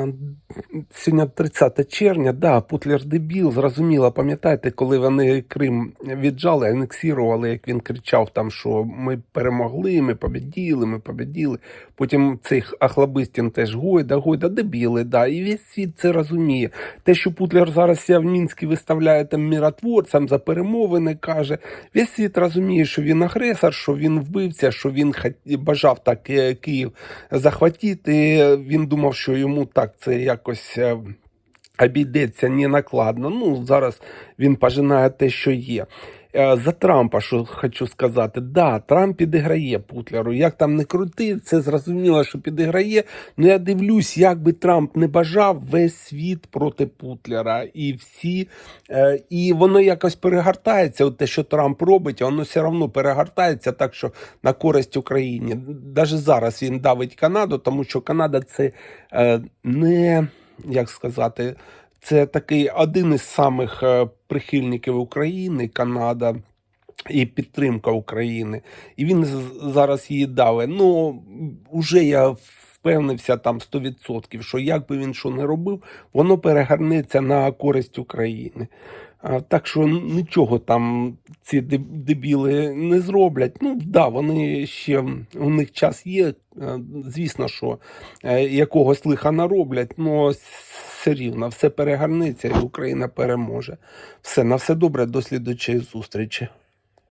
and Сьогодні 30 червня, да, Путлер дебіл, зрозуміло, пам'ятаєте, коли вони Крим віджали, анексірували, як він кричав там, що ми перемогли, ми победіли, ми победіли. Потім цей Ахлабистін теж гойда, гойда, дебіли, да, і весь світ це розуміє. Те, що Путлер зараз в Мінську виставляє там миротворцям за перемовини, каже, весь світ розуміє, що він агресор, що він вбивця, що він бажав так е, Київ захватити. Він думав, що йому так це якось е, обійдеться ненакладно. Ну, зараз він пожинає те, що є. Е, За Трампа, що хочу сказати, да, Трамп підіграє Путлеру. Як там не крути, це зрозуміло, що підіграє. Ну я дивлюсь, як би Трамп не бажав весь світ проти Путлера. І всі, е, і воно якось перегортається. От те, що Трамп робить, воно все одно перегортається так, що на користь Україні. Навіть зараз він давить Канаду, тому що Канада це е, не як сказати. Це такий один із самих е, прихильників України, Канада і підтримка України. І він зараз її даве. Ну, уже я впевнився там 100%, що як би він що не робив, воно перегорнеться на користь України. Так що нічого там ці дебіли не зроблять. Ну, да, вони ще у них час є. Е, Звісно, що е, якогось лиха нароблять, але все рівно все перегарниться, і Україна переможе. Все, на все добре, до слідучої зустрічі.